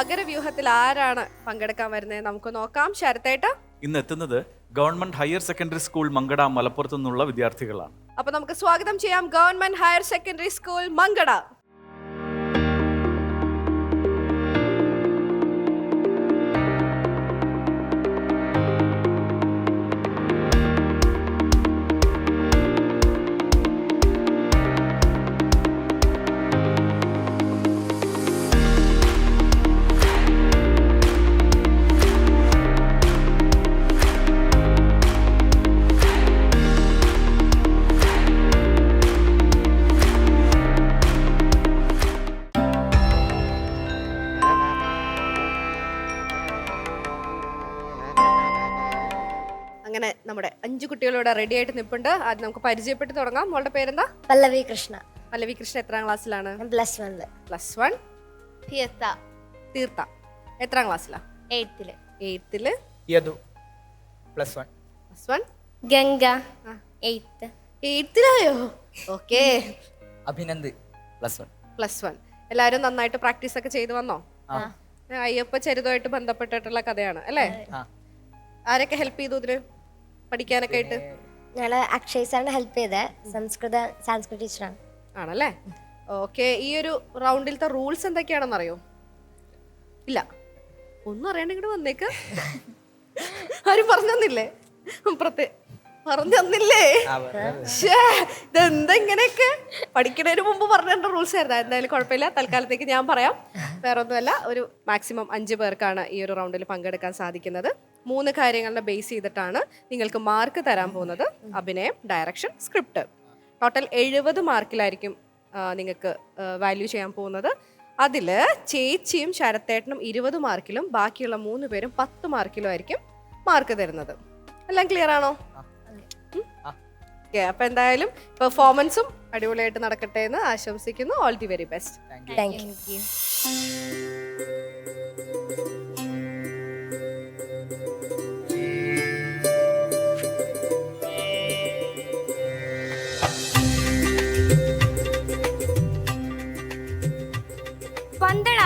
മകരവ്യൂഹത്തിൽ ആരാണ് പങ്കെടുക്കാൻ വരുന്നത്? നമുക്ക് നോക്കാം. ശരത്തേട്ട? ഇന്ന് എത്തുന്നത് government higher secondary school Mankada മലപ്പുറത്തു നിന്നുള്ള വിദ്യാർത്ഥികളാണ്. അപ്പൊ നമുക്ക് സ്വാഗതം ചെയ്യാം government higher secondary school Mankada. നമ്മുടെ അഞ്ചു കുട്ടികളോട് റെഡി ആയിട്ട് നിൽപ്പുണ്ട് അത് നമുക്ക് പരിചയപ്പെട്ട് തുടങ്ങാം. മോളുടെ പേരെന്താ? പല്ലവി കൃഷ്ണ. പല്ലവി കൃഷ്ണ എത്രാം ക്ലാസ്സിലാണ്? പ്ലസ് വണ്ണിൽ പ്ലസ് വൺ തീർത്ത. തീർത്ത. എത്രാം ക്ലാസ്സിലാ? എയ്ത്തിൽ എയ്ത്തിൽ Yadu. Plus one plus one Ganga. Eighth എയ്ത്തിലായോ okay Abhinand. Plus one plus one എല്ലാവരും നന്നായിട്ട് പ്രാക്ടീസ് ഒക്കെ ചെയ്തു വന്നോ? ആ. അയ്യപ്പ ചരിതമായിട്ട് ബന്ധപ്പെട്ടിട്ടുള്ള കഥയാണ് അല്ലേ? ആ. ആരൊക്കെ ഹെൽപ്പ് ചെയ്തു ഇതിന്? പഠിക്കാനൊക്കെ ആയിട്ട്? ഞങ്ങൾ അക്ഷയ് സാറിന് ഹെൽപ്പ് ചെയ്ത്. സംസ്കൃത സാംസ്കൃത ടീച്ചറാണ് ആണല്ലേ? ഓക്കെ ഈ ഒരു റൗണ്ടിലത്തെ റൂൾസ് എന്തൊക്കെയാണെന്ന് അറിയോ ഇല്ല. ഒന്നും അറിയാണ്ട് ഇങ്ങോട്ട് വന്നേക്ക്. ആരും പറഞ്ഞു തന്നില്ലേ? അപ്പുറത്തെ പറഞ്ഞു തന്നില്ലേ? ഇതെന്താ ഇങ്ങനെയൊക്കെ? പഠിക്കുന്നതിന് മുമ്പ് പറഞ്ഞ റൂൾസ് ആയിരുന്നു. എന്തായാലും കുഴപ്പമില്ല. തൽക്കാലത്തേക്ക് ഞാൻ പറയാം. വേറെ ഒന്നുമല്ല ഒരു മാക്സിമം അഞ്ച് പേർക്കാണ് ഈ ഒരു റൗണ്ടിൽ പങ്കെടുക്കാൻ സാധിക്കുന്നത്. മൂന്ന് കാര്യങ്ങളുടെ ബേസ് ചെയ്തിട്ടാണ് നിങ്ങൾക്ക് മാർക്ക് തരാൻ പോകുന്നത്. അഭിനയം ഡയറക്ഷൻ സ്ക്രിപ്റ്റ് ടോട്ടൽ എഴുപത് മാർക്കിലായിരിക്കും നിങ്ങൾക്ക് വാല്യൂ ചെയ്യാൻ പോകുന്നത്. അതിൽ ചേച്ചിയും ശരത്തേട്ടനും ഇരുപത് മാർക്കിലും ബാക്കിയുള്ള മൂന്ന് പേരും പത്ത് മാർക്കിലും ആയിരിക്കും മാർക്ക് തരുന്നത്. എല്ലാം ക്ലിയർ ആണോ? ഓക്കെ അപ്പൊ എന്തായാലും പെർഫോമൻസും അടിപൊളിയായിട്ട് നടക്കട്ടെ എന്ന് ആശംസിക്കുന്നു. All the very best thank you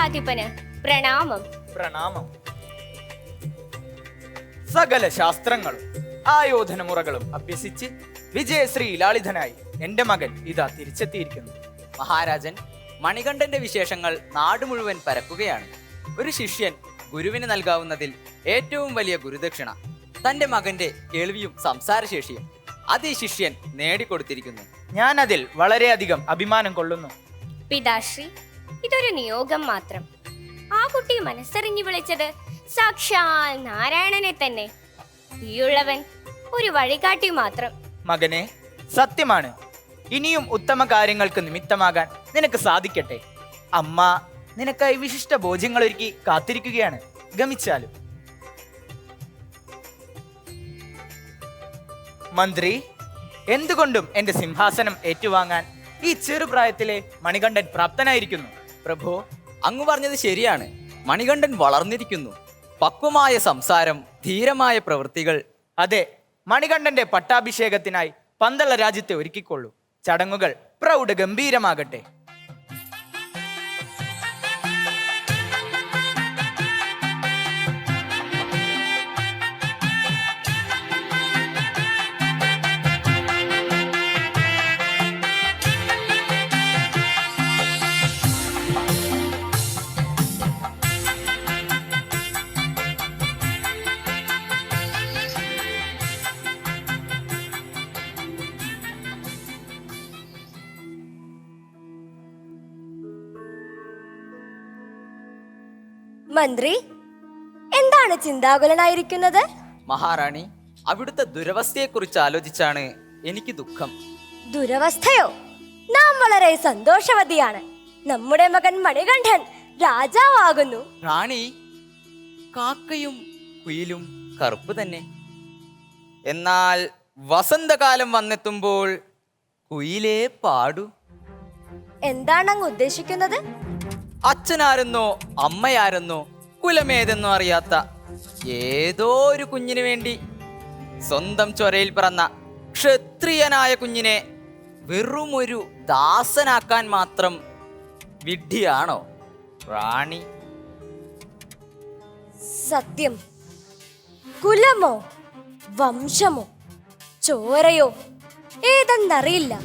thank പ്രണാമം. പ്രണാമം. സകല ശാസ്ത്രങ്ങളും ആയോധന മുറകളും അഭ്യസിച്ച് വിജയശ്രീ ലാളിതനായി എന്റെ മകൻ ഇതാ തിരിച്ചെത്തിയിരിക്കുന്നു. മഹാരാജൻ മണികണ്ഠന്റെ വിശേഷങ്ങൾ നാട് മുഴുവൻ പരക്കുകയാണ്. ഒരു ശിഷ്യൻ ഗുരുവിന് നൽകാവുന്നതിൽ ഏറ്റവും വലിയ ഗുരുദക്ഷിണ തന്റെ മകന്റെ കേൾവിയും സംസാരശേഷിയും അത് ഈ ശിഷ്യൻ നേടിക്കൊടുത്തിരിക്കുന്നു. ഞാൻ അതിൽ വളരെയധികം അഭിമാനം കൊള്ളുന്നു. പിതാശ്രീ ഇതൊരു നിയോഗം മാത്രം. ആ കുട്ടി മനസ്സറിഞ്ഞു വിളിച്ചത് സാക്ഷാൽ നാരായണനെ തന്നെ. ഈയുള്ളവൻ ഒരു വഴികാട്ടി മാത്രം. മകനെ സത്യമാണ്. ഇനിയും ഉത്തമ കാര്യങ്ങൾക്ക് നിമിത്തമാകാൻ നിനക്ക് സാധിക്കട്ടെ. അമ്മ നിനക്കായി വിശിഷ്ട ഭോജ്യങ്ങൾ ഒരുക്കി കാത്തിരിക്കുകയാണ്. ഗമിച്ചാലും. മന്ത്രി എന്തുകൊണ്ടും എന്റെ സിംഹാസനം ഏറ്റുവാങ്ങാൻ ഈ ചെറുപ്രായത്തിലെ മണികണ്ഠൻ പ്രാപ്തനായിരിക്കുന്നു. പ്രഭു അങ്ങ് പറഞ്ഞത് ശരിയാണ്. മണികണ്ഠൻ വളർന്നിരിക്കുന്നു. പക്വമായ സംസാരം ധീരമായ പ്രവൃത്തികൾ. അതെ മണികണ്ഠന്റെ പട്ടാഭിഷേകത്തിനായി പന്തള രാജ്യത്തെ ഒരുക്കിക്കൊള്ളൂ. ചടങ്ങുകൾ പ്രൗഢ ഗംഭീരമാകട്ടെ മന്ത്രി എന്താണ് ചിന്താകുലനായിരിക്കുന്നത്? മഹാറാണി അവിടുത്തെ ദുരവസ്ഥയെക്കുറിച്ച് ആലോചിച്ചാണ് എനിക്ക് ദുഃഖം. ദുരവസ്ഥയോ? നാം വളരെ സന്തോഷവതിയാണ്. നമ്മുടെ മകൻ മണികണ്ഠൻ രാജാവാകുന്നു. റാണി കാക്കയും കുയിലും കറുപ്പ് തന്നെ. എന്നാൽ വസന്തകാലം വന്നെത്തുമ്പോൾ കുയിലേ പാടു. എന്താണ് അങ്ങ് ഉദ്ദേശിക്കുന്നത്? അച്ഛനാരെന്നോ അമ്മയാരെന്നോ കുലമേതെന്നോ അറിയാത്ത ഏതോ ഒരു കുഞ്ഞിനു വേണ്ടി സ്വന്തം ചൊരയിൽ പിറന്ന ക്ഷത്രിയനായ കുഞ്ഞിനെ വെറുമൊരു ദാസനാക്കാൻ മാത്രം വിഡ്ഢിയാണോ റാണി? സത്യം. കുലമോ വംശമോ ചോരയോ ഏതെന്നറിയില്ല.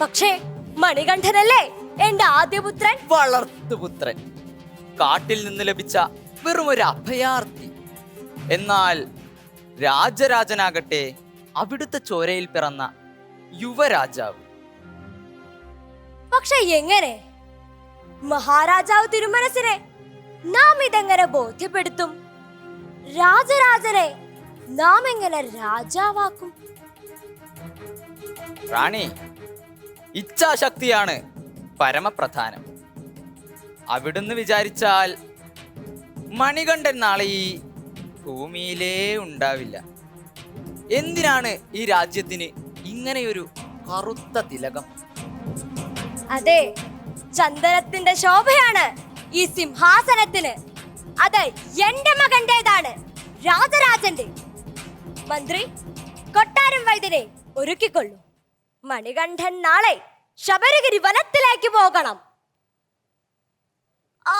പക്ഷേ മണികണ്ഠനല്ലേ? എന്റെ ആദ്യ പുത്രൻ വളർത്തു പുത്രൻ. കാട്ടിൽ നിന്ന് ലഭിച്ച വെറും ഒരു അഭയാർത്ഥി. എന്നാൽ രാജരാജനാകട്ടെ അവിടുത്തെ ചോരയിൽ പിറന്ന യുവരാജാവ്. പക്ഷെ എങ്ങനെ? മഹാരാജാവ് തിരുമനസിനെ നാം ഇതെങ്ങനെ ബോധ്യപ്പെടുത്തും? രാജരാജനെ നാം എങ്ങനെ രാജാവാക്കും? റാണി ഇച്ഛാശക്തിയാണ് പരമപ്രധാനം. അവിടുന്ന് വിചാരിച്ചാൽ മണികണ്ഠൻ നാളെ ഈ ഭൂമിയിലേ ഉണ്ടാവില്ല. എന്തിനാണ് ഈ രാജ്യത്തിന് ഇങ്ങനെയൊരു കറുത്ത തിലകം? അതെ ചന്ദനത്തിന്റെ ശോഭയാണ് ഈ സിംഹാസനത്തിന്. അത് എന്റെ മകന്റേതാണ് രാജരാജന്റെ. മന്ത്രി കൊട്ടാരം വൈദ്യനെ ഒരുക്കിക്കൊള്ളു. മണികണ്ഠൻ നാളെ ശബരിഗിരി വനത്തിലേക്ക് പോകണം. ആ.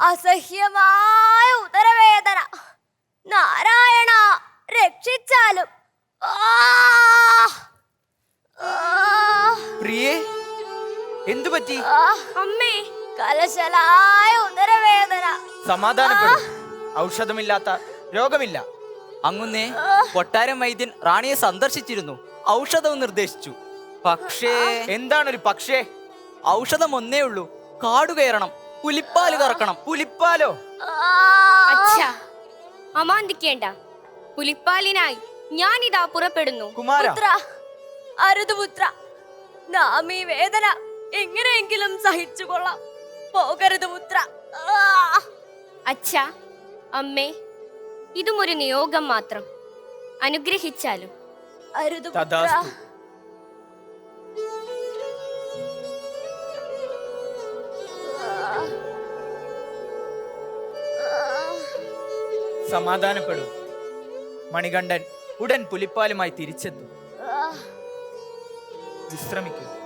അസഹ്യമായ ഉദരവേദന. നാരായണ രക്ഷിച്ചാലും! പ്രിയേ എന്തു പറ്റി? അമ്മേ കലശലായ ഉദരവേദന. സമാധാനപ്പെടും. ഔഷധമില്ലാത്ത രോഗമില്ല. അങ്ങുന്നേ കൊട്ടാരം വൈദ്യൻ റാണിയെ സന്ദർശിച്ചിരുന്നു. ഔഷധവും നിർദ്ദേശിച്ചു. പക്ഷേ എന്താണൊരു പക്ഷേ? ഔഷധം ഒന്നേ ഉള്ളൂ. കാടു കയറണം. പുലിപ്പാൽ കറക്കണം. പുലിപ്പാലോ? അച്ഛാ അമാന്തിക്കേണ്ട. പുലിപ്പാലിനായി ഞാനിതാ പുറപ്പെടുന്നു. കുമാരപുത്ര നാം ഈ വേദന എങ്ങനെയെങ്കിലും സഹിച്ചു കൊള്ളാം പോകരുത് പുത്ര. അച്ഛാ അമ്മേ ഇതും ഒരു നിയോഗം മാത്രം. അനുഗ്രഹിച്ചാലും. സമാധാനപ്പെടും. മണികണ്ഠൻ ഉടൻ പുലിപ്പാലുമായി തിരിച്ചെത്തും. വിശ്രമിക്കൂ.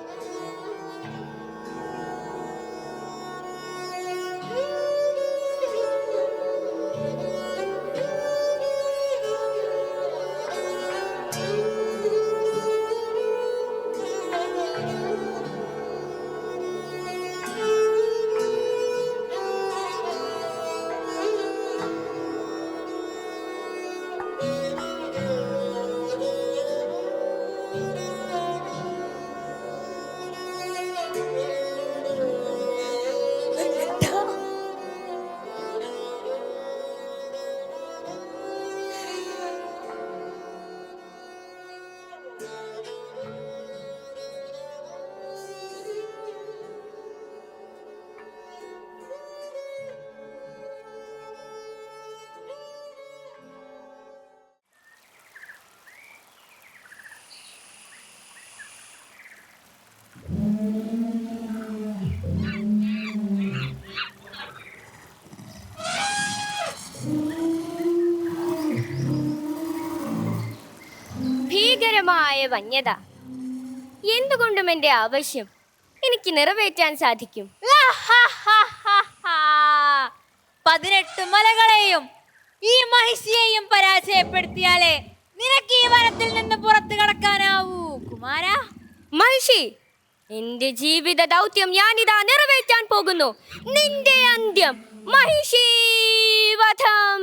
വന്യത. എന്തുകൊണ്ടും എന്റെ ആവശ്യം എനിക്ക് നിറവേറ്റാൻ സാധിക്കും. പതിനെട്ട് മലകളെയും ഈ മഹിഷിയെയും പരാജയപ്പെടുത്തിയാലേ നിനക്ക് ഈ വനത്തിൽ നിന്ന് പുറത്തു കടക്കാനാവൂ കുമാര. മഹിഷി എന്റെ ജീവിത ദൗത്യം ഞാൻ ഞാനിതാ നിറവേറ്റാൻ പോകുന്നു. നിന്റെ അന്ത്യം മഹിഷി വധം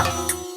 up.